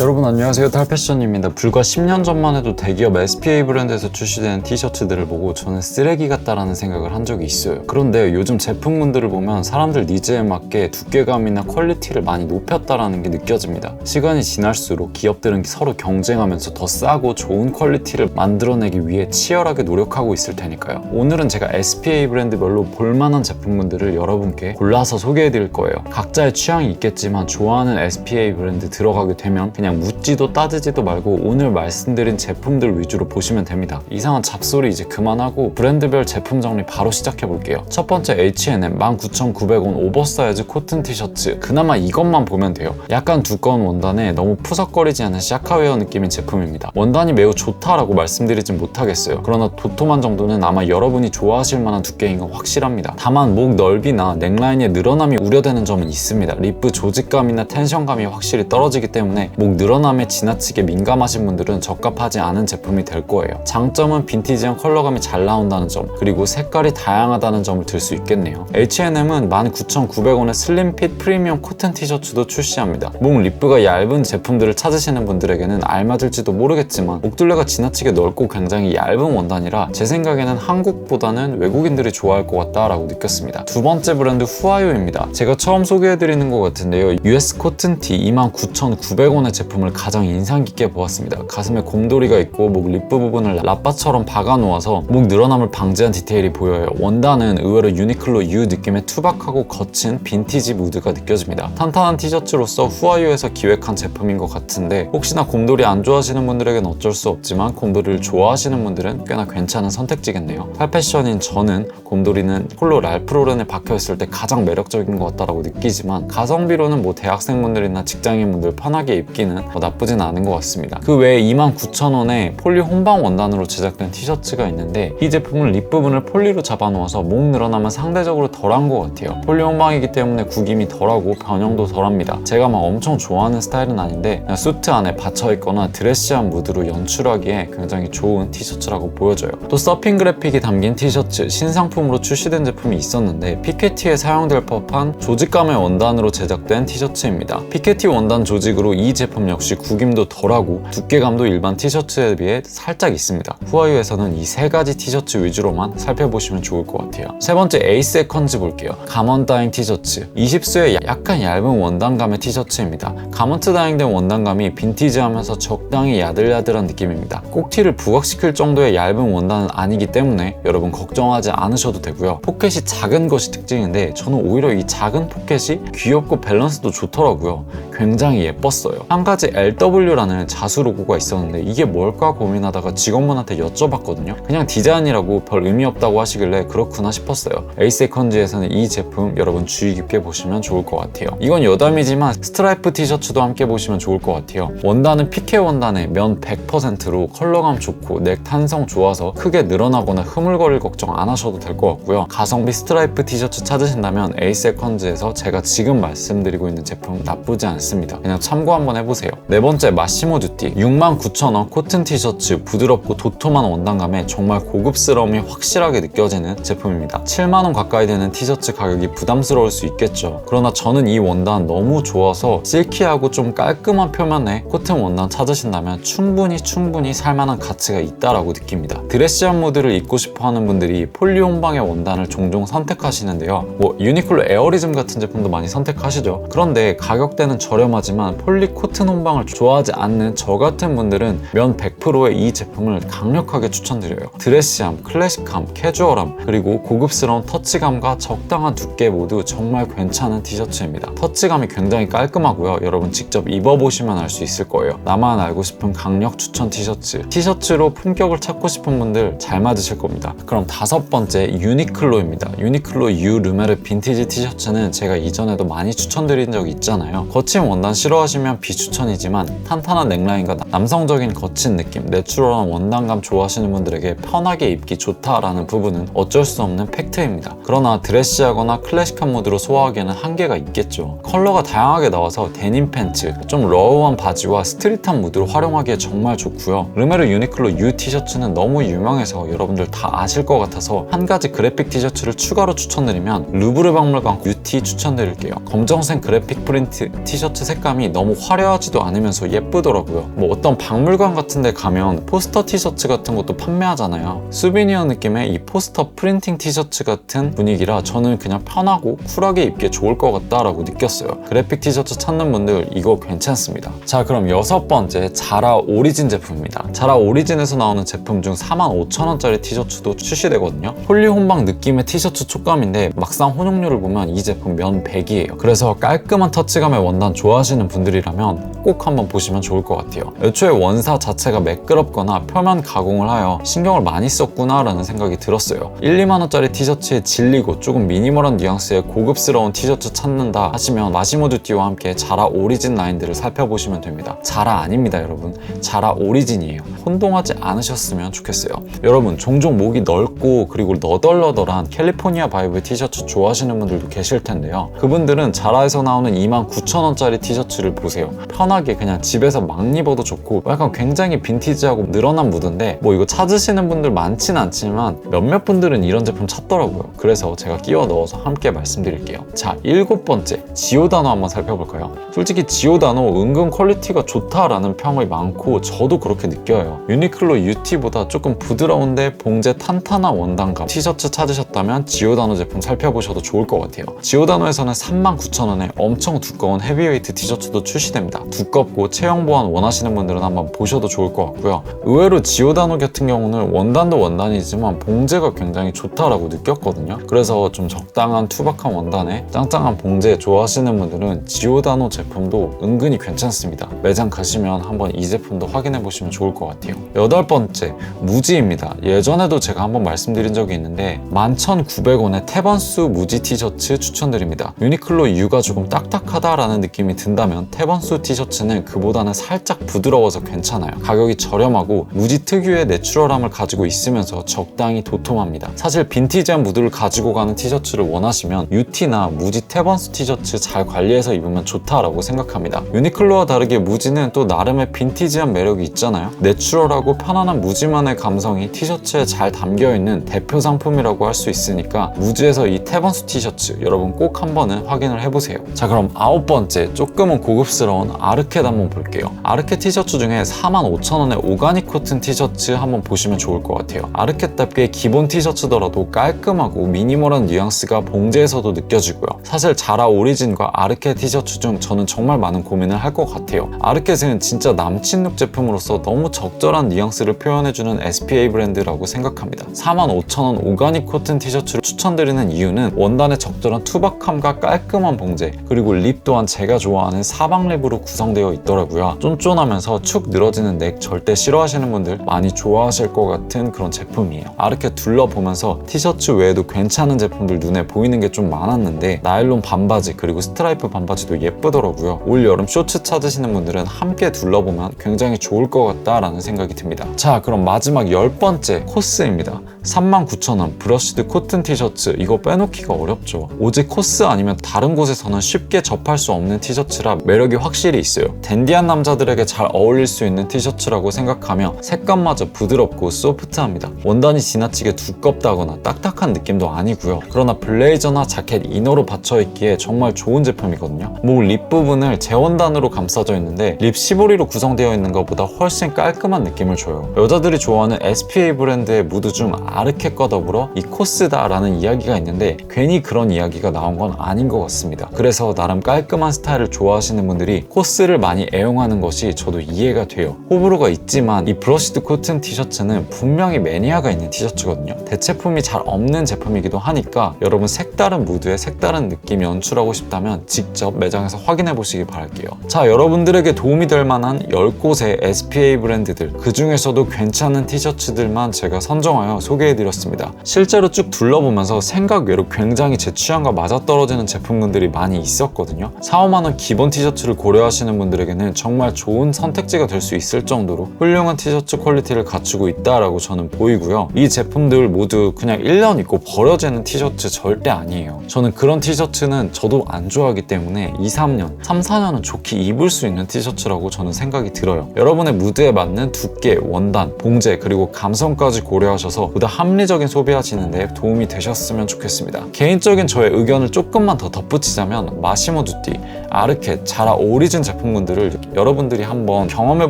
여러분 안녕하세요. 탈패션입니다. 불과 10년 전만 해도 대기업 SPA 브랜드에서 출시되는 티셔츠들을 보고 저는 쓰레기 같다라는 생각을 한 적이 있어요. 그런데 요즘 제품군들을 보면 사람들 니즈에 맞게 두께감이나 퀄리티를 많이 높였다라는 게 느껴집니다. 시간이 지날수록 기업들은 서로 경쟁하면서 더 싸고 좋은 퀄리티를 만들어내기 위해 치열하게 노력하고 있을 테니까요. 오늘은 제가 SPA 브랜드별로 볼만한 제품군들을 여러분께 골라서 소개해 드릴 거예요. 각자의 취향이 있겠지만 좋아하는 SPA 브랜드 들어가게 되면 그냥 묻지도 따지지도 말고 오늘 말씀드린 제품들 위주로 보시면 됩니다. 이상한 잡소리 이제 그만하고 브랜드별 제품 정리 바로 시작해 볼게요. 첫 번째 H&M 19,900원 오버사이즈 코튼 티셔츠. 그나마 이것만 보면 돼요. 약간 두꺼운 원단에 너무 푸석거리지 않은 샤카웨어 느낌의 제품입니다. 원단이 매우 좋다라고 말씀드리진 못하겠어요. 그러나 도톰한 정도는 아마 여러분이 좋아하실 만한 두께인 건 확실합니다. 다만 목 넓이나 넥라인의 늘어남이 우려되는 점은 있습니다. 리프 조직감이나 텐션감이 확실히 떨어지기 때문에 목 늘어남에 지나치게 민감하신 분들은 적합하지 않은 제품이 될 거예요. 장점은 빈티지한 컬러감이 잘 나온다는 점, 그리고 색깔이 다양하다는 점을 들 수 있겠네요. H&M은 19,900원의 슬림핏 프리미엄 코튼 티셔츠도 출시합니다. 목 리프가 얇은 제품들을 찾으시는 분들에게는 알맞을지도 모르겠지만 목둘레가 지나치게 넓고 굉장히 얇은 원단이라 제 생각에는 한국보다는 외국인들이 좋아할 것 같다라고 느꼈습니다. 두 번째 브랜드 후아유입니다. 제가 처음 소개해드리는 것 같은데요. US 코튼 티 29,900원의 제품 을 가장 인상 깊게 보았습니다. 가슴에 곰돌이가 있고 목 리프 부분을 라빠처럼 박아 놓아서 목 늘어남을 방지한 디테일이 보여요. 원단은 의외로 유니클로 U 느낌의 투박하고 거친 빈티지 무드가 느껴집니다. 탄탄한 티셔츠로서 후아유에서 기획한 제품인 것 같은데 혹시나 곰돌이 안 좋아하시는 분들에겐 어쩔 수 없지만 곰돌이를 좋아하시는 분들은 꽤나 괜찮은 선택지겠네요. 팔패션인 저는 곰돌이는 폴로 랄프로렌에 박혀있을 때 가장 매력적인 것 같다라고 느끼지만 가성비로는 뭐 대학생분들이나 직장인분들 편하게 입기는 뭐 나쁘진 않은 것 같습니다. 그 외에 29,000원에 폴리 혼방 원단으로 제작된 티셔츠가 있는데 이 제품은 립 부분을 폴리로 잡아놓아서 목 늘어나면 상대적으로 덜한 것 같아요. 폴리 혼방이기 때문에 구김이 덜하고 변형도 덜합니다. 제가 막 엄청 좋아하는 스타일은 아닌데 그냥 수트 안에 받쳐있거나 드레시한 무드로 연출하기에 굉장히 좋은 티셔츠라고 보여져요. 또 서핑 그래픽이 담긴 티셔츠 신상품으로 출시된 제품이 있었는데 피케티에 사용될 법한 조직감의 원단으로 제작된 티셔츠입니다. 피케티 원단 조직으로 이 제품 역시 구김도 덜하고 두께감도 일반 티셔츠에 비해 살짝 있습니다. 후아유에서는 이 세 가지 티셔츠 위주로만 살펴보시면 좋을 것 같아요. 세 번째 에이스 에컨즈 볼게요. 가먼 다잉 티셔츠. 20수의 약간 얇은 원단감의 티셔츠입니다. 가먼트 다잉된 원단감이 빈티지하면서 적당히 야들야들한 느낌입니다. 꼭티를 부각시킬 정도의 얇은 원단은 아니기 때문에 여러분 걱정하지 않으셔도 되고요. 포켓이 작은 것이 특징인데 저는 오히려 이 작은 포켓이 귀엽고 밸런스도 좋더라고요. 굉장히 예뻤어요. 한 가지 LW라는 자수 로고가 있었는데 이게 뭘까 고민하다가 직원분한테 여쭤봤거든요. 그냥 디자인이라고 별 의미 없다고 하시길래 그렇구나 싶었어요. 에이세컨즈에서는 이 제품 여러분 주의 깊게 보시면 좋을 것 같아요. 이건 여담이지만 스트라이프 티셔츠도 함께 보시면 좋을 것 같아요. 원단은 피케 원단에 면 100%로 컬러감 좋고 넥 탄성 좋아서 크게 늘어나거나 흐물거릴 걱정 안 하셔도 될 것 같고요. 가성비 스트라이프 티셔츠 찾으신다면 에이세컨즈에서 제가 지금 말씀드리고 있는 제품 나쁘지 않습니다. 그냥 참고 한번 해보세요. 네 번째 마시모 듀티 69,000원 코튼 티셔츠 부드럽고 도톰한 원단감에 정말 고급스러움이 확실하게 느껴지는 제품입니다. 7만원 가까이 되는 티셔츠 가격이 부담스러울 수 있겠죠. 그러나 저는 이 원단 너무 좋아서 실키하고 좀 깔끔한 표면의 코튼 원단 찾으신다면 충분히 충분히 살만한 가치가 있다라고 느낍니다. 드레시한 무드를 입고 싶어 하는 분들이 폴리온방의 원단을 종종 선택하시는데요. 뭐 유니클로 에어리즘 같은 제품도 많이 선택하시죠. 그런데 가격대는 저렴하지만 폴리 코튼 혼방을 좋아하지 않는 저 같은 분들은 면 100%의 이 제품을 강력하게 추천드려요. 드레시함, 클래식함, 캐주얼함, 그리고 고급스러운 터치감과 적당한 두께 모두 정말 괜찮은 티셔츠입니다. 터치감이 굉장히 깔끔하고요. 여러분 직접 입어보시면 알 수 있을 거예요. 나만 알고 싶은 강력 추천 티셔츠. 티셔츠로 품격을 찾고 싶은 분들 잘 맞으실 겁니다. 그럼 다섯 번째 유니클로입니다. 유니클로 유 르메르 빈티지 티셔츠는 제가 이전에도 많이 추천드린 적이 있잖아요. 거친 원단 싫어하시면 비추천 이지만 탄탄한 넥라인과 남성적인 거친 느낌, 내추럴한 원단감 좋아하시는 분들에게 편하게 입기 좋다라는 부분은 어쩔 수 없는 팩트입니다. 그러나 드레시하거나 클래식한 무드로 소화하기에는 한계가 있겠죠. 컬러가 다양하게 나와서 데님 팬츠, 좀 러우한 바지와 스트릿한 무드로 활용하기에 정말 좋고요. 르메르 유니클로 U 티셔츠는 너무 유명해서 여러분들 다 아실 것 같아서 한 가지 그래픽 티셔츠를 추가로 추천드리면 루브르 박물관 UT 추천드릴게요. 검정색 그래픽 프린트 티셔츠 색감이 너무 화려하지 화려하지도 않으면서 예쁘더라고요. 뭐 어떤 박물관 같은 데 가면 포스터 티셔츠 같은 것도 판매하잖아요. 수비니어 느낌의 이 포스터 프린팅 티셔츠 같은 분위기라 저는 그냥 편하고 쿨하게 입기에 좋을 것 같다라고 느꼈어요. 그래픽 티셔츠 찾는 분들 이거 괜찮습니다. 자 그럼 여섯 번째 자라 오리진 제품입니다. 자라 오리진에서 나오는 제품 중 45,000원짜리 티셔츠도 출시되거든요. 홀리혼방 느낌의 티셔츠 촉감인데 막상 혼용료를 보면 이 제품 면 100이에요. 그래서 깔끔한 터치감의 원단 좋아하시는 분들이라면 꼭 한번 보시면 좋을 것 같아요. 애초에 원사 자체가 매끄럽거나 표면 가공을 하여 신경을 많이 썼구나라는 생각이 들었어요. 1, 2만 원짜리 티셔츠에 질리고 조금 미니멀한 뉘앙스의 고급스러운 티셔츠 찾는다 하시면 마시모두띠와 함께 자라 오리진 라인들을 살펴보시면 됩니다. 자라 아닙니다, 여러분. 자라 오리진이에요. 혼동하지 않으셨으면 좋겠어요. 여러분, 종종 목이 넓고 그리고 너덜너덜한 캘리포니아 바이브 티셔츠 좋아하시는 분들도 계실 텐데요. 그분들은 자라에서 나오는 29,000원짜리 티셔츠를 보세요. 편 하게 그냥 집에서 막 입어도 좋고 약간 굉장히 빈티지하고 늘어난 무드인데 뭐 이거 찾으시는 분들 많진 않지만 몇몇 분들은 이런 제품 찾더라고요. 그래서 제가 끼워 넣어서 함께 말씀드릴게요. 자, 일곱 번째 지오다노 한번 살펴볼까요? 솔직히 지오다노 은근 퀄리티가 좋다라는 평이 많고 저도 그렇게 느껴요. 유니클로 UT보다 조금 부드러운데 봉제 탄탄한 원단감 티셔츠 찾으셨다면 지오다노 제품 살펴보셔도 좋을 것 같아요. 지오다노에서는 39,000원에 엄청 두꺼운 헤비웨이트 티셔츠도 출시됩니다. 두껍고 체형 보완 원하시는 분들은 한번 보셔도 좋을 것 같고요. 의외로 지오다노 같은 경우는 원단도 원단이지만 봉제가 굉장히 좋다라고 느꼈거든요. 그래서 좀 적당한 투박한 원단에 짱짱한 봉제 좋아하시는 분들은 지오다노 제품도 은근히 괜찮습니다. 매장 가시면 한번 이 제품도 확인해 보시면 좋을 것 같아요. 여덟 번째, 무지입니다. 예전에도 제가 한번 말씀드린 적이 있는데 11,900원의 테번스 무지 티셔츠 추천드립니다. 유니클로 U가 조금 딱딱하다라는 느낌이 든다면 테번스 티셔츠 는 그보다는 살짝 부드러워서 괜찮아요. 가격이 저렴하고 무지 특유의 내추럴함을 가지고 있으면서 적당히 도톰합니다. 사실 빈티지한 무드를 가지고 가는 티셔츠를 원하시면 UT나 무지 테번스 티셔츠 잘 관리해서 입으면 좋다라고 생각합니다. 유니클로와 다르게 무지는 또 나름의 빈티지한 매력이 있잖아요. 내추럴하고 편안한 무지만의 감성이 티셔츠에 잘 담겨 있는 대표 상품이라고 할 수 있으니까 무지에서 이 테번스 티셔츠 여러분 꼭 한번은 확인을 해보세요. 자 그럼 아홉 번째 조금은 고급스러운 아르 켓 한번 볼게요. 아르켓 티셔츠 중에 45,000원의 오가닉 코튼 티셔츠 한번 보시면 좋을 것 같아요. 아르켓답게 기본 티셔츠더라도 깔끔하고 미니멀한 뉘앙스가 봉제에서도 느껴지고요. 사실 자라 오리진과 아르켓 티셔츠 중 저는 정말 많은 고민을 할 것 같아요. 아르켓은 진짜 남친룩 제품으로서 너무 적절한 뉘앙스를 표현해주는 SPA 브랜드라고 생각합니다. 45,000원 오가닉 코튼 티셔츠를 추천드리는 이유는 원단의 적절한 투박함과 깔끔한 봉제 그리고 립 또한 제가 좋아하는 사방 립으로 구성 되어 있더라고요. 쫀쫀하면서 축 늘어지는 넥 절대 싫어하시는 분들 많이 좋아하실 것 같은 그런 제품이에요. 아르켓 둘러보면서 티셔츠 외에도 괜찮은 제품들 눈에 보이는 게 좀 많았는데 나일론 반바지 그리고 스트라이프 반바지도 예쁘더라고요. 올 여름 쇼츠 찾으시는 분들은 함께 둘러보면 굉장히 좋을 것 같다라는 생각이 듭니다. 자 그럼 마지막 열 번째 코스입니다. 39,000원 브러쉬드 코튼 티셔츠 이거 빼놓기가 어렵죠. 오직 코스 아니면 다른 곳에서는 쉽게 접할 수 없는 티셔츠라 매력이 확실히 있어요. 댄디한 남자들에게 잘 어울릴 수 있는 티셔츠라고 생각하며 색감마저 부드럽고 소프트합니다. 원단이 지나치게 두껍다거나 딱딱한 느낌도 아니고요. 그러나 블레이저나 자켓 이너로 받쳐 입기에 정말 좋은 제품이거든요. 목 립 부분을 재원단으로 감싸져 있는데 립 시보리로 구성되어 있는 것보다 훨씬 깔끔한 느낌을 줘요. 여자들이 좋아하는 SPA 브랜드의 무드 중 아르켓과 더불어 이 코스다라는 이야기가 있는데 괜히 그런 이야기가 나온 건 아닌 것 같습니다. 그래서 나름 깔끔한 스타일을 좋아하시는 분들이 코스 를 많이 애용하는 것이 저도 이해가 돼요. 호불호가 있지만 이 브러시드 코튼 티셔츠는 분명히 매니아가 있는 티셔츠거든요. 대체품이 잘 없는 제품이기도 하니까 여러분 색다른 무드에 색다른 느낌 연출하고 싶다면 직접 매장에서 확인해 보시기 바랄게요. 자, 여러분들에게 도움이 될 만한 10곳의 SPA 브랜드들 그 중에서도 괜찮은 티셔츠들만 제가 선정하여 소개해 드렸습니다. 실제로 쭉 둘러보면서 생각 외로 굉장히 제 취향과 맞아떨어지는 제품군들이 많이 있었거든요. 4, 5만 원 기본 티셔츠를 고려하시는 분들에게는 정말 좋은 선택지가 될 수 있을 정도로 훌륭한 티셔츠 퀄리티를 갖추고 있다라고 저는 보이고요. 이 제품들 모두 그냥 1년 입고 버려지는 티셔츠 절대 아니에요. 저는 그런 티셔츠는 저도 안 좋아하기 때문에 2, 3년, 3, 4년은 좋게 입을 수 있는 티셔츠라고 저는 생각이 들어요. 여러분의 무드에 맞는 두께, 원단, 봉제, 그리고 감성까지 고려하셔서 보다 합리적인 소비하시는 데 도움이 되셨으면 좋겠습니다. 개인적인 저의 의견을 조금만 더 덧붙이자면 마시모 두띠, 아르케, 자라 오리진 제품 군들을 여러분들이 한번 경험해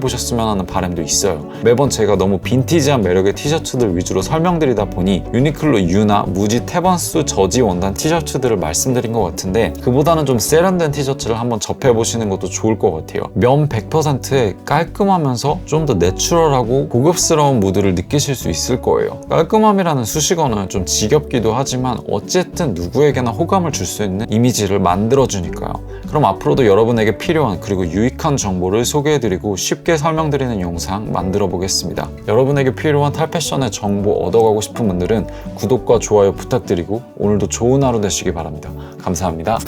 보셨으면 하는 바람도 있어요. 매번 제가 너무 빈티지한 매력의 티셔츠들 위주로 설명드리다 보니 유니클로 유나, 무지, 테번스, 저지 원단 티셔츠들을 말씀드린 것 같은데 그보다는 좀 세련된 티셔츠를 한번 접해 보시는 것도 좋을 것 같아요. 면 100%에 깔끔하면서 좀 더 내추럴하고 고급스러운 무드를 느끼실 수 있을 거예요. 깔끔함이라는 수식어는 좀 지겹기도 하지만 어쨌든 누구에게나 호감을 줄 수 있는 이미지를 만들어주니까요. 그럼 앞으로도 여러분에게 필요한 그리고 유익한 정보를 소개해드리고 쉽게 설명드리는 영상 만들어 보겠습니다. 여러분에게 필요한 탈패션의 정보 얻어가고 싶은 분들은 구독과 좋아요 부탁드리고 오늘도 좋은 하루 되시기 바랍니다. 감사합니다.